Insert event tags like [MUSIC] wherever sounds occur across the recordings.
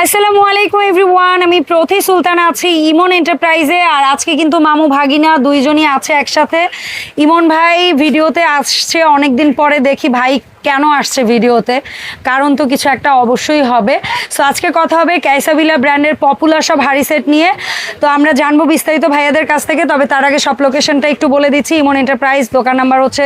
আসসালামু আলাইকুম এভরিওয়ান, আমি প্রতি সুলতান আছি ইমন এন্টারপ্রাইজে আর আজকে কিন্তু মামু ভাগিনা দুইজনই আছে একসাথে। ইমন ভাই, ভিডিওতে আসছে, অনেকদিন পরে দেখি ভাই কেন আসছে ভিডিওতে? কারণ তো কিছু একটা অবশ্যই হবে। সো আজকে কথা হবে ক্যাসাবিলা ব্র্যান্ডের পপুলার সব হাড়ি সেট নিয়ে। তো আমরা জানব বিস্তারিত ভাইয়াদের কাছ থেকে তবে তার আগে সব লোকেশনটা একটু বলে দিচ্ছি। ইমন এন্টারপ্রাইজ দোকান নাম্বার হচ্ছে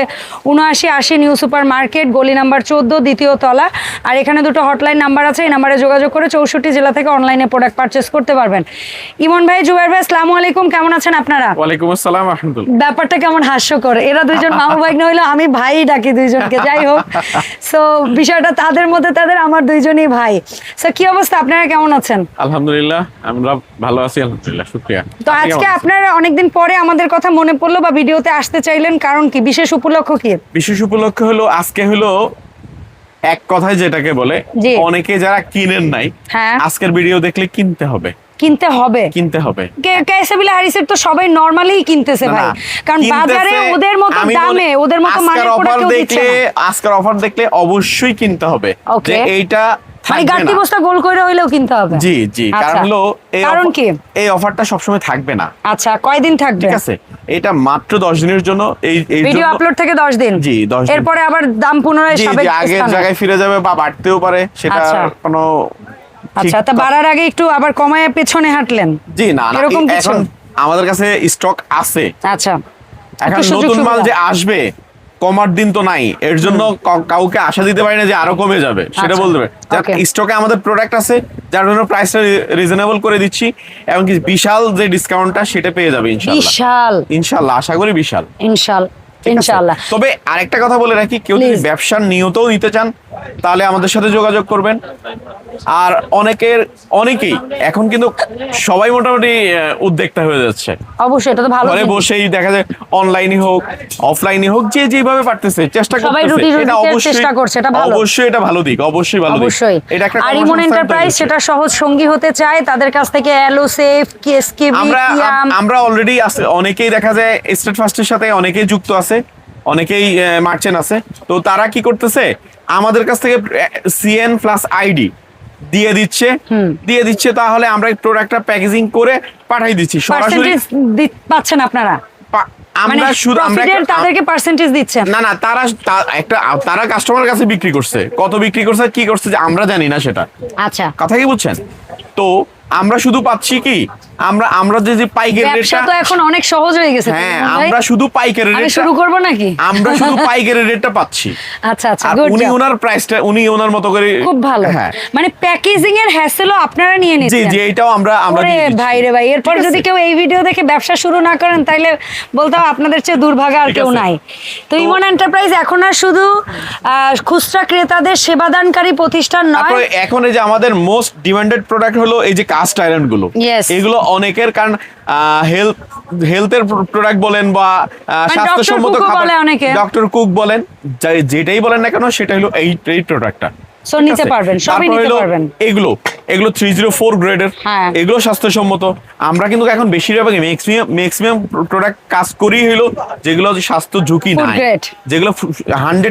উনআশি আশি নিউ সুপার মার্কেট গলি নাম্বার চোদ্দ দ্বিতীয় তলা। আর এখানে দুটো হটলাইন নাম্বার আছে এই নাম্বারে যোগাযোগ করে চৌষট্টি জেলা থেকে অনলাইনে প্রোডাক্ট পারচেস করতে পারবেন। ইমন ভাই জুবাইর ভাই আসসালামু আলাইকুম। কেমন আছেন আপনারা? ওয়ালাইকুম আসসালাম আহমদুল্লাহ ব্যাপারটা কেমন হাস্যকর। এরা দুইজন মামু ভাই নইলে আমি ভাই ডাকি দুইজনকে। যাই হোক সো বিষয়টা তাদের মধ্যে তাদের আমার দুইজনই ভাই। সো কি অবস্থা? আপনারা কেমন আছেন? আলহামদুলিল্লাহ আমরা ভালো আছি আলহামদুলিল্লাহ শুক্রিয়া। তো আজকে আপনারা অনেকদিন পরে আমাদের কথা মনে পড়ল বা ভিডিওতে আসতে চাইলেন কারণ কি? বিশেষ উপলক্ষ কি? বিশেষ উপলক্ষ হলো আজকে হলো এক কথায় যেটাকে বলে অনেকে যারা কিনেন নাই হ্যাঁ। আজকের ভিডিও দেখলে কিনতে হবে। কিনতে হবে। কিনতে হবে। ক্যাসাবিলা হারিসের তো সবাই নর্মালি কিনতেছে ভাই। কারণ বাজারে ওদের মতো দামে ওদের মতো আজকের মানের অফার প্রোডাক্ট কেউ দিচ্ছে দেখলে আজকের অফার দেখলে অবশ্যই কিনতে হবে. যে এইটা মানে গাড়ি বস্তা গোল করে হইলেও কিনতে হবে। জি জি কারণ আচ্ছা। হলো কারণ কি? এই অফারটা সবসময় থাকবে না। আচ্ছা কয়দিন থাকবে? ঠিক আছে? এটা মাত্র দশ দিনের জন্য এই ভিডিও আপলোড থেকে দশ দিন? জি, 10 দিন। এরপরে আবার দাম পুনরায় সাবেক আগের জায়গায় ফিরে যাবে বা বাড়তেও পারে সেটা আচ্ছা। কোনো আচ্ছা তা বাড়ার আগে একটু আবার কমায় পেছনে হাঁটলেন। জি না এরকম কিছু? আমাদের কাছে স্টক আছে। আচ্ছা এখন নতুন মাল যে আসবে কমার দিন তো নাই। এর জন্য কাউকে আশা দিতে পারি না যে আরও কমে যাবে। সেটা আচ্ছা, বলতে পারি। স্টকে আমাদের প্রোডাক্ট আছে যার জন্য প্রাইসটা রিজনেবল করে দিচ্ছি। এবং কি বিশাল যে ডিসকাউন্টটা সেটা পেয়ে যাবে ইনশাআল্লাহ। বিশাল। ইনশাআল্লাহ আশা করি বিশাল। আছে? ইনশাআল্লাহ। তবে আরেকটা কথা বলে রাখি কেউ যদি ব্যবসার নিয়তও নিতে চান তাহলে আমাদের সাথে যোগাযোগ করবেন। আর অনেকের অনেকেই এখন কিন্তু সবাই মোটামুটি উদ্যোক্তা হয়ে যাচ্ছে। অবশ্যই এটা তো ভালো ঘরে বসেই দেখা যায় অনলাইনে হোক অফলাইনে হোক যে যেভাবে পারতেছে চেষ্টা করতেছে। রুটি এটা অবশ্যই চেষ্টা করছে, এটা ভালো। অবশ্যই এটা ভালো দিক অবশ্যই ভালো দিক। এটা একটা এন্টারপ্রাইজ সেটা সহজ সঙ্গী হতে চায় তাদের কাছ থেকে সেফ কেএসকে আমরা আমরা অলরেডি অনেকেই দেখা যায় স্টেট ফার্স্টের সাথে অনেকেই যুক্ত আছে। অনেকেই মার্চেন্ট আছে। তো তারা কি করতেছে? আমাদের কাছ থেকে সিএন প্লাস আইডি দিয়ে দিচ্ছে। দিয়ে দিচ্ছে তাহলে আমরা প্রোডাক্টটা প্যাকেজিং করে পাঠাই দিচ্ছি। সরাসরি পাচ্ছেন আপনারা? মানে আমরা শুধু আমরা তাদেরকে পার্সেন্টেজ দিচ্ছেন? না না তারা একটা তারা কাস্টমার কাছে বিক্রি করছে। কত বিক্রি করছে কি করছে যে আমরা জানি না সেটা। আচ্ছা। কথা কি বুঝছেন? তো আমরা শুধু পাচ্ছি কি? আমরা আমরা যে যে পাইকারি রেটটা তো এখন অনেক সহজ হয়ে গেছে হ্যাঁ? আমরা শুধু পাইকারি রেটটা শুরু করব নাকি? আমরা শুধু [LAUGHS] পাইকারি রেটটা পাচ্ছি। আচ্ছা আচ্ছা আর উনি ওনার প্রাইসটা উনি ওনার মতো করে খুব ভালো। হ্যাঁ। মানে প্যাকেজিং এর হ্যাসেলও আপনারা নিয়ে জি নিচ্ছেন। জি এটাও আমরা আমরা। ভাই রে ভাই এরপর যদি কেউ এই ভিডিও দেখে ব্যবসা শুরু না করেন তাহলে বলতে হবে আপনাদের চেয়ে দুর্ভাগা আর কেউ নাই। তো ইমন এন্টারপ্রাইজ এখন আর শুধু খুচরা ক্রেতাদের সেবাদানকারী প্রতিষ্ঠান নয়। এখন এই যে আমাদের মোস্ট ডিমান্ডেড প্রোডাক্ট হলো এই যে কাস্ট আয়রনগুলো এগুলো অনেকের কারণ হেলথ হেলথের প্রোডাক্ট বলেন বা মানে স্বাস্থ্যসম্মত খাবার। ডক্টর কুক বলেন যেটাই বলেন না কেন সেটা হলো এই এই প্রোডাক্টটা So নিতে পারবেন, সবই নিতে পারবেন। এগুলো এগুলো থ্রি জিরো ফোর গ্রেডের হ্যাঁ। এগুলো স্বাস্থ্যসম্মত। আমরা কিন্তু এখন ম্যাক্সিমাম ম্যাক্সিমাম প্রোডাক্ট কাজ করি হলো যেগুলো স্বাস্থ্য ঝুঁকি নাই। যেগুলো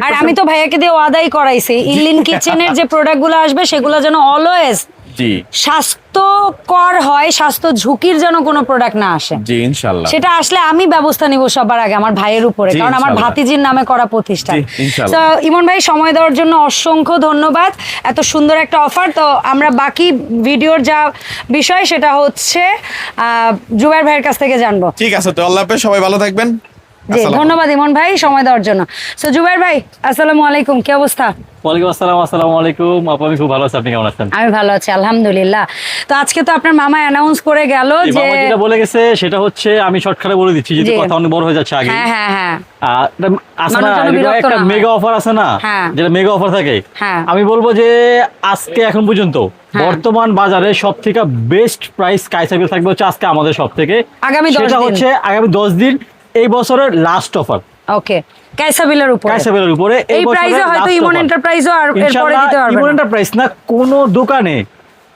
আর আমি তো ভাইয়াকে দিয়ে ওয়াদাই করাইছি। ইলিন কিচেনের যে প্রোডাক্টগুলো আসবে সেগুলো যেন অলওয়েজ জি। স্বাস্থ্যকর হয় স্বাস্থ্য ঝুঁকির যেন কোনো প্রোডাক্ট না আসে। জি ইনশাল্লাহ। সেটা আসলে আমি ব্যবস্থা নিব সবার আগে আমার ভাইয়ের উপরে কারণ আমার ভাতিজির নামে করা প্রতিষ্ঠান। তো ইমন ভাই সময় দেওয়ার জন্য অসংখ্য ধন্যবাদ। এত সুন্দর একটা অফার তো আমরা বাকি ভিডিওর যা বিষয় সেটা হচ্ছে আহ, জুবাইর ভাইয়ের কাছ থেকে জানব। ঠিক আছে তো আল্লাহ সবাই ভালো থাকবেন। জি ধন্যবাদ ইমন ভাই সময় দেওয়ার জন্য। সো জুবাইর ভাই আসসালামু আলাইকুম কি অবস্থা? ওয়ালাইকুম আসসালাম আসসালামু আলাইকুম। আপু আমি খুব ভালো আছি আপনি কেমন আছেন? আমি ভালো আছি আলহামদুলিল্লাহ। তো আজকে তো আপনার মামা অ্যানাউন্স করে গেল যে মামা যেটা বলে গেছে সেটা হচ্ছে আমি শর্টকাটে বলে দিচ্ছি যেহেতু কথা অনেক বড় হয়ে যাচ্ছে আগে। হ্যাঁ হ্যাঁ হ্যাঁ। বিরক্ত একটা মেগা অফার আছে না হ্যাঁ। যেটা মেগা অফার থাকে। হ্যাঁ। আমি বলব যে আজকে এখন পর্যন্ত হ্যাঁ। বর্তমান বাজারে সব থেকে বেস্ট প্রাইস কাইসাবিল থাকবে হচ্ছে আজকে আমাদের সব থেকে আগামী 10 সেটা হচ্ছে আগামী দশ দিন এই বছরের লাস্ট অফার ওকে উপরে। উপরে এই প্রাইসে হয়তো ইমন এন্টারপ্রাইজও আর এরপরে দিতে পারবে ইমন এন্টারপ্রাইজ না কোনো দোকানে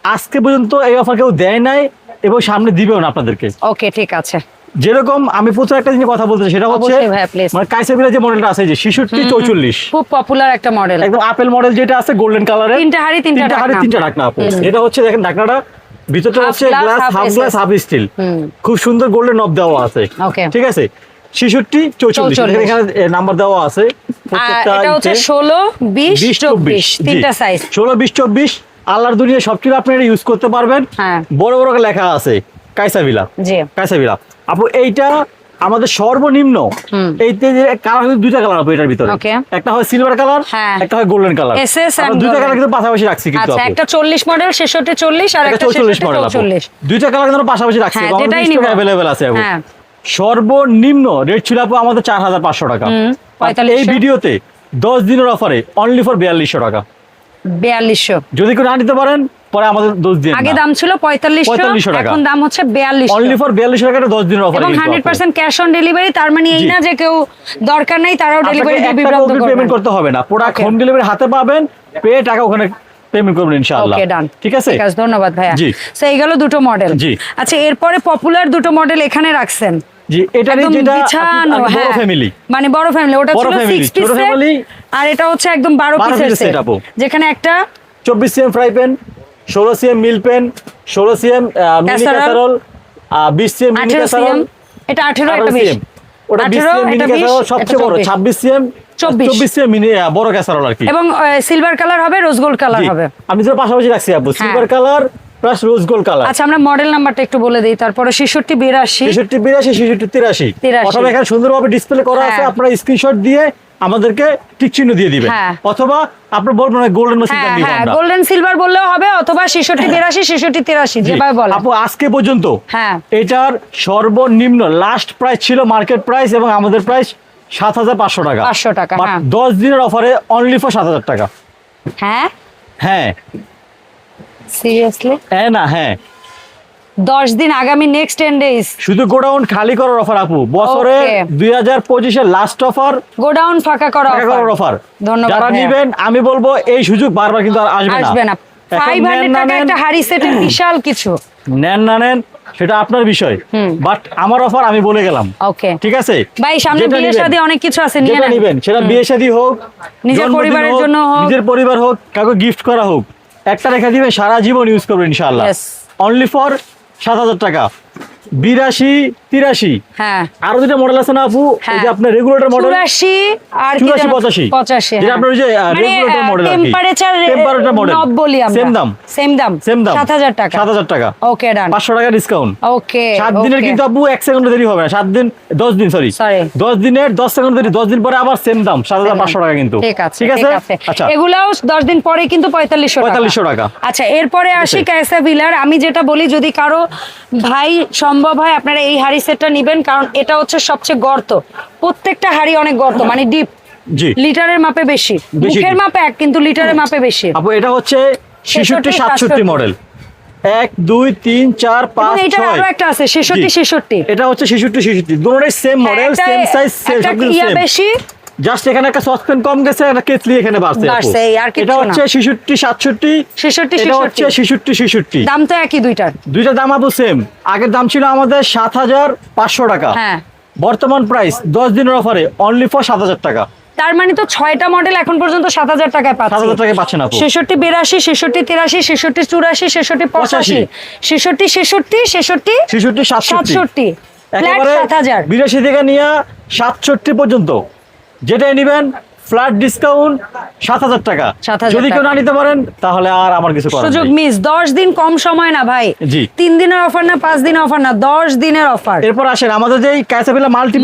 আজকে পর্যন্ত এই অফার কেউ দেয় নাই এবং সামনে দিবেও না আপনাদেরকে। ওকে ঠিক আছে। যেরকম আমি প্রথম একটা জিনিস কথা বলতে সেটা হচ্ছে। মানে কাইসাবিলা যে মডেলটা আছে যে শিশুটি চৌচল্লিশ। খুব পপুলার একটা মডেল একদম আপেল মডেল যেটা আছে গোল্ডেন কালারের তিনটা হাঁড়ি, তিনটা হাড়ি। তিনটা ঢাকনা আপু এটা হচ্ছে দেখেন ঢাকনাটা ভিতরটা হচ্ছে glass half glass half steel খুব সুন্দর গোল্ডেন নব দেওয়া আছে. ঠিক আছে? ছেষট্টি চৌচল্লিশ। এখানে নাম্বার দেওয়া আছে। এটা হচ্ছে ষোলো বিশ চব্বিশ। তিনটা সাইজ ষোলো বিশ চব্বিশ। আল্লাহর দুনিয়া আপনি এটা ইউজ করতে পারবেন। হ্যাঁ। বড় বড় লেখা আছে কাইসাবিলা কাইসাবিলা আপু এইটা আমাদের সর্বনিম্ন। কালার কিন্তু দুইটা কালার এটার ভিতরে। একটা হয় সিলভার কালার হ্যাঁ। একটা হয় গোল্ডেন কালার দুইটা কালার কিন্তু পাশাপাশি রাখছি কিন্তু আচ্ছা একটা চল্লিশ মডেল ছেষট্টি চল্লিশ আর একটা একটা মডেল দুইটা কালার কিন্তু পাশাপাশি রাখছি অ্যাভেলেবেল আছে। সর্বনিম্ন রেট ছিল আপু আমাদের চার হাজার পাঁচশো টাকা। এই 4500 ভিডিওতে দশ দিনের অফারে অনলি ফর বিয়াল্লিশশো টাকা। বিয়াল্লিশশো। যদি কেউ না নিতে পারেন পরে আমাদের দোষ দিয়ে আগে দাম ছিল পঁয়তাল্লিশশো টাকা। এখন দাম হচ্ছে বিয়াল্লিশশো। অনলি ফর বিয়াল্লিশশো টাকা দশ দিনের অফার এবং hundred percent cash on delivery তার মানে এই না যে কেউ দরকার নাই তারাও ডেলিভারি পেমেন্ট করতে হবে না। প্রোডাক্ট. হোম ডেলিভারি হাতে পাবেন পেয়ে টাকা ওখানে পেমেন্ট করবেন ইনশাআল্লাহ। ওকে ডান ঠিক আছে? ঠিক আছে ধন্যবাদ ভাইয়া। জি। সো এই গেল দুটো মডেল জি। আচ্ছা এরপরে পপুলার দুটো মডেল এখানে রাখছেন। জি এটা যেটা বড় হ্যাঁ। ফ্যামিলি মানে বড় ফ্যামিলি ওটা ছিল family, সিক্স ছোট পিস আর এটা হচ্ছে একদম 12 পিসের যেখানে একটা চব্বিশ সিএম ফ্রাই প্যান ষোলো সিএম মিল প্যান ষোলো সিএম মিনি ক্যাসারোল বিশ সিএম মিনি ক্যাসারোল এটা আঠেরো এটা বিশ। ওটা বিশ আঠেরো সিএম মিনি ক্যাসারোল সবচেয়ে বড়। চব্বিশ। ছাব্বিশ সিএম 24 চব্বিশ। সিএম মিনি বড় ক্যাসারোল আর কি। এবং সিলভার কালার হবে রোজ গোল্ড কালার হবে। আমি তো পাশাপাশি রাখছি আপু হ্যাঁ। Silver colour plus rose gold colour আচ্ছা আমরা মডেল নাম্বারটা একটু বলে দিই তারপরে ছেষট্টি বিরাশি। ছেষট্টি বিরাশি ছেষট্টি তিরাশি। 83 অথবা এখানে সুন্দরভাবে ডিসপ্লে করা আছে হ্যাঁ। আপনারা স্ক্রিনশট দিয়ে আমাদেরকে চিহ্ন দিয়ে দিবেন। হ্যাঁ। অথবা আপনার বলবেন গোল্ডেন মেসেজ হ্যাঁ দিব হ্যাঁ আমরা। গোল্ডেন সিলভার বললেও হবে অথবা। যেভাবে আপু আজকে পর্যন্ত হ্যাঁ। এটার সর্বনিম্ন লাস্ট প্রাইস ছিল মার্কেট প্রাইস এবং আমাদের প্রাইস সাত হাজার পাঁচশো টাকা। 500 টাকা, But হ্যাঁ। দশ দিনের অফারে অনলি ফর সাত হাজার টাকা। হ্যাঁ? হ্যাঁ। সিরিয়াসলি হ্যাঁ না হ্যাঁ। দশ দিন আগামী নেক্সট টেন ডেজ শুধু গোডাউন খালি করার অফার আপু। বছরে দুই হাজার পঁচিশের লাস্ট অফার গোডাউন ফাঁকা করা করার অফার ধন্যবাদ যারা। নিবেন আমি বলব এই সুযোগ বারবার কিন্তু আসবে না। আসবে না। ফাইভ হান্ড্রেড টাকা একটা হাড়ি সেটের বিশাল কিছু। নেন না নেন সেটা আপনার বিষয়। বাট আমার অফার আমি বলে গেলাম। ওকে ঠিক আছে? ভাই সামনে বিয়ে শাদী অনেক কিছু আছে নিয়ে নিবেন সেটা বিয়ে শাদী হোক নিজের পরিবারের জন্য হোক। নিজের পরিবার হোক কাউকে গিফট করা হোক। একটা রেখা দিবেন সারা জীবন ইউজ করবেন ইনশাআল্লাহ। অনলি ফর সাত হাজার টাকা। বিরাশি তিরাশি। হ্যাঁ। আরও দুটো মডেল আছে না আপু? যে হ্যাঁ। আপনার রেগুলেটর মডেল চুরাশি আর চুরাশি পঁচাশি। পঁচাশি যেটা আপনার ওই যে regulator model temperature temperature model বলি আমরা। সেম দাম। সেম দাম। সেম দাম। সাত হাজার টাকা। সাত হাজার টাকা। ওকে ডান পাঁচশো টাকা ডিসকাউন্ট ওকে সাত দিনের কিন্তু আপু এক সেকেন্ড দেরি হবে না। সাত দিন দশ দিন সরি দশ দিনের দশ সেকেন্ড দেরি। দশ দিন পরে আবার সেম দাম। সাত হাজার পাঁচশো টাকা কিন্তু। ঠিক আছে আচ্ছা। এগুলাও দশ দিন পরে কিন্তু পঁয়তাল্লিশশো 4500 টাকা। আচ্ছা এরপরে আসি ক্যাসা বিলার আমি যেটা বলি যদি কারও ভাই সম্ভব হয় আপনারা এই হাড়ি সেটটা নিবেন কারণ এটা হচ্ছে সবচেয়ে গর্ত। প্রত্যেকটা হাড়ি অনেক গর্ত মানে ডিপ। জি। লিটারের মাপে বেশি। মুখের মাপে এক কিন্তু লিটারের মাপে বেশি। আপু এটা হচ্ছে 66, সাতষট্টি মডেল এক দুই তিন চার পাঁচ ছয়। আরও একটা আছে ছেষট্টি। ছেষট্টি। এটা হচ্ছে ছেষট্টি ছেষট্টি। দুটোটাই same model same size same same বেশি জাস্ট এখানে একটা সসপেন কম গেছে একটা কেতলি এখানে বাড়ছে বাড়ছে, আর কিচ্ছু এটা। হচ্ছে ছেষট্টি সাতষট্টি ছেষট্টি এটা হচ্ছে ছেষট্টি ছেষট্টি। ছেষট্টি দাম তো একই দুইটার দুইটা দাম আপু সেম আগের দাম ছিল আমাদের সাত হাজার পাঁচশো টাকা। হ্যাঁ। বর্তমান প্রাইস দশ দিনের অফারে অনলি ফর সাত হাজার টাকা। তার মানে তো ছয়টা মডেল এখন পর্যন্ত সাত হাজার টাকায় পাচ্ছি। ছেষট্টি বিরাশি ছেষট্টি তিরাশি ছেষট্টি চুরাশি ছেষট্টি পঁচাশি। ছেষট্টি ছেষট্টি ছেষট্টি ছেষট্টি সাতষট্টি। বিরাশি থেকে নিয়ে সাতষট্টি পর্যন্ত। যেটাই নিবেন ফ্ল্যাট ডিসকাউন্ট সাত হাজার টাকা। 7,000 যদি কেউ না নিতে পারেন তাহলে আর আমার কিছু সুযোগ মিস দশ দিন কম সময় না ভাই। জি। তিন দিনের অফার না পাঁচ দিনের অফার না দশ দিনের অফার এরপর আসেন আমাদের যে ক্যাসাবিলা মাল্টি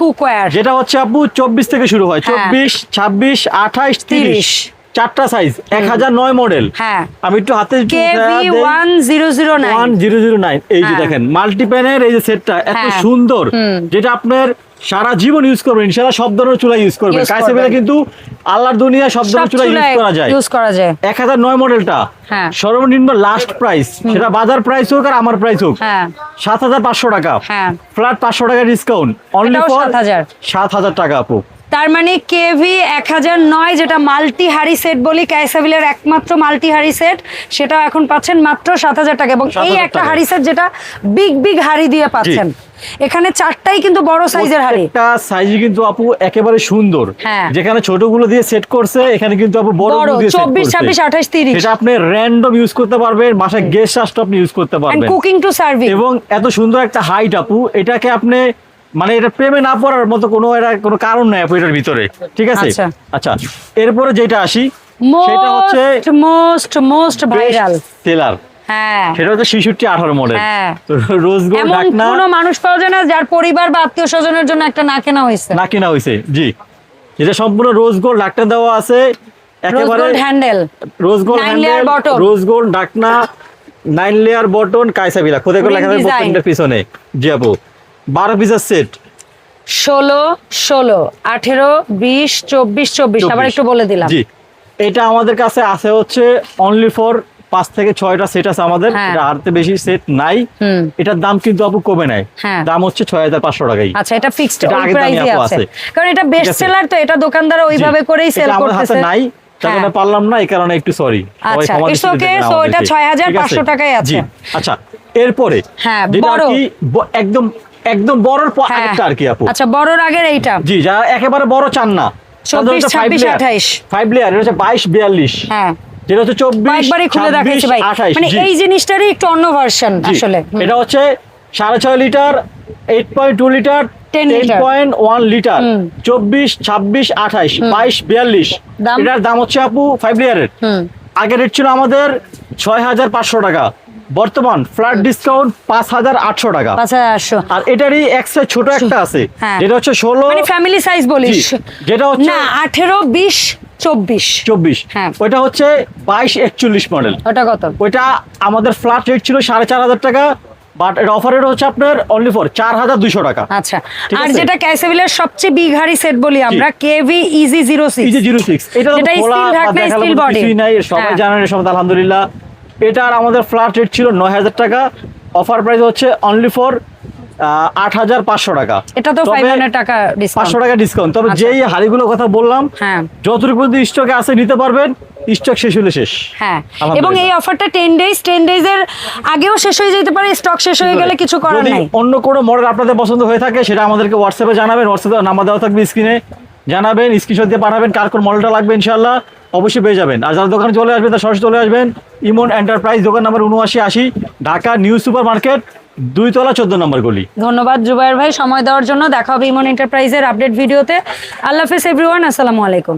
কুকওয়্যার যেটা হচ্ছে আপু চব্বিশ থেকে শুরু হয়। হ্যাঁ। চব্বিশ ছাব্বিশ আঠাইশ তিরিশ। চারটা সাইজ এক হাজার নয় মডেল হ্যাঁ। আমি একটু হাতে এই যে হ্যাঁ। দেখেন মাল্টিপ্যানের এই যে সেটটা এত হ্যাঁ। সুন্দর। যেটা আপনার সারা জীবন ইউজ করবেন ইনশাআল্লাহ সব ধরনের চুলা ইউজ করবেন। Use কাইসেবেলা কিন্তু আল্লাহর দুনিয়া সব ধরনের চুলা ইউজ করা যায়। ইউজ করা যায়। এক হাজার নয় মডেলটা হ্যাঁ। সর্বনিম্ন লাস্ট প্রাইস সেটা বাজার প্রাইস হোক আর আমার প্রাইস হোক হ্যাঁ। সাত হাজার পাঁচশো টাকা। হ্যাঁ। ফ্ল্যাট পাঁচশো টাকা ডিসকাউন্ট অনলি ফর 7,000 সাত হাজার। টাকা আপু। তার মানে কেভি এক হাজার নয় যেটা মাল্টি হারি সেট বলি ক্যাসাবিলের একমাত্র মাল্টি হাড়ি সেট সেটা এখন পাচ্ছেন মাত্র সাত হাজার টাকা। এবং এই একটা হারি সেট যেটা বিগ বিগ হাড়ি দিয়ে পাচ্ছেন। এখানে চারটাই কিন্তু বড় সাইজের হাড়ি। একটা সাইজ কিন্তু আপু একেবারে সুন্দর। হ্যাঁ। যেখানে ছোটগুলো দিয়ে সেট করছে এখানে কিন্তু আপু বড় দিয়ে সেট 24, করছে। 26, 28, 30 এটা আপনি র্যান্ডম ইউজ করতে পারবেন বাসায় গেস্ট আসতে আপনি ইউজ করতে এন্ড পারবেন। কুকিং টু সার্ভিং এবং এত সুন্দর একটা হাইট আপু এটাকে আপনি মানে এটা প্রেমে না পড়ার মতো কোনো এটা কোনো কারণ নাই আপু এটার ভিতরে। ঠিক আছে? আচ্ছা। আচ্ছা এরপরে যেটা আসি সেটা হচ্ছে মোস্ট মোস্ট ভাইরাল সেলার হ্যাঁ। সেটা হচ্ছে শিশুটি আঠারো মডেল হ্যাঁ। রোজ গোল্ড কোনো মানুষ পাওয়া যায় না যার পরিবার বা আত্মীয় স্বজনের জন্য একটা না কেনা হয়েছে। না কেনা হয়েছে জি। যেটা সম্পূর্ণ রোজ গোল্ড ডাকনা দেওয়া আছে। একেবারে handle rose gold handle rose gold ডাকনা নাইন লেয়ার বটন কাইসাবিলা খোদে করে লেখা design। পিছনে। জি আপু। বারো পিসের সেট ষোলো ষোলো আঠেরো বিশ চব্বিশ চব্বিশ। আবার একটু বলে দিলাম। জি। এটা আমাদের কাছে আছে হচ্ছে অনলি ফর পাঁচ থেকে ছয়টা সেট আছে আমাদের হ্যাঁ। এটা হারতে বেশি সেট নাই। এটার দাম কিন্তু আপু কমে নাই। হ্যাঁ। দাম হচ্ছে ছয় হাজার পাঁচশো টাকাই। আচ্ছা এটা ফিক্সড আছে। কারণ এটা বেস্ট সেলার তো এটা দোকানদার ওইভাবে করেই সেল করতেছে। নাই তার হ্যাঁ। পারলাম না এই কারণে একটু সরি আচ্ছা, it's okay, so এটা 6,500 টাকায় আছে। আচ্ছা এরপরে হ্যাঁ, বড়। একদম একদম বড়র। আগেরটা আর কি আপু। আচ্ছা বড়র আগের এইটা। জি যারা একেবারে বড় চান না 24, 26, 28 ফাইভ লেয়ার এটা হচ্ছে বাইশ বিয়াল্লিশ। হ্যাঁ। যেটা হচ্ছে চব্বিশ খুলে দেখাইছি ভাই। মানে এই জিনিসটারই একটু অন্য ভার্সন আসলে। এটা হচ্ছে সাড়ে ছয় litre eight point two litre litre. চব্বিশ ছাব্বিশ আঠাইশ বাইশ বিয়াল্লিশ। দাম? এটার দাম হচ্ছে আপু ফাইভ লিটারের হুম। আগের রেট ছিল আমাদের ছয় হাজার পাঁচশো টাকা। বর্তমান ফ্ল্যাট ডিসকাউন্ট পাঁচ হাজার আটশো টাকা। আর এটারই এক্সট্রা ছোট একটা আছে। হ্যাঁ। যেটা হচ্ছে ষোলো মানে ফ্যামিলি সাইজ বলিস। যেটা হচ্ছে- আঠেরো বিশ চব্বিশ। চব্বিশ। হ্যাঁ। ওইটা হচ্ছে বাইশ একচল্লিশ মডেল। ওটা কত? ওইটা আমাদের ফ্ল্যাট রেট ছিল সাড়ে চার হাজার টাকা বাট এটা অফার রেট হচ্ছে আপনার অনলি ফর চার হাজার দুইশো টাকা। আচ্ছা। আর যেটা ক্যাসেভিলের সবচেয়ে বিগ হাড়ি সেট বলি আমরা কেভি ইজি জিরো যে জিরো সিক্স এটা নাই সবাই হ্যাঁ। জানেন সবাই আলহামদুলিল্লাহ। এটার আমাদের ফ্ল্যাট রেট ছিল নয় হাজার টাকা অফার প্রাইস হচ্ছে অনলি ফর আট হাজার পাঁচশো টাকা। এটা তো টাকা পাঁচশো টাকা ডিসকাউন্ট তবে আচ্ছা। যেই হাড়িগুলোর কথা বললাম হ্যাঁ। যতটুকু পর্যন্ত স্টকে আছে নিতে পারবেন স্টক শেষ হলে শেষ। হ্যাঁ। এবং এই অফারটা টেন ডেজ টেন ডেজ এর আগেও শেষ হয়ে যেতে পারে স্টক শেষ হয়ে গেলে কিছু করার নাই। অন্য কোনো মডেল আপনাদের পছন্দ হয়ে থাকে সেটা আমাদেরকে হোয়াটসঅ্যাপে জানাবেন হোয়াটসঅ্যাপে নাম্বার দেওয়া থাকবে স্ক্রিনে জানাবেন স্ক্রিনশট দিয়ে পাঠাবেন কার কোন মডেলটা লাগবে ইনশাল্লাহ অবশ্যই পেয়ে যাবেন। আর যারা দোকানে চলে আসবেন তার সরাসরি চলে আসবেন ইমন এন্টারপ্রাইজ দোকান নাম্বার উনআশি আশি ঢাকা নিউ সুপার মার্কেট দুইতলা চোদ্দ নম্বর গলি। ধন্যবাদ জুবাইর ভাই, সময় দেওয়ার জন্য। দেখা হবে ইমন এন্টারপ্রাইজের আপডেট ভিডিওতে। আল্লাহ হাফেজ এভরিওয়ান আসসালামু আলাইকুম।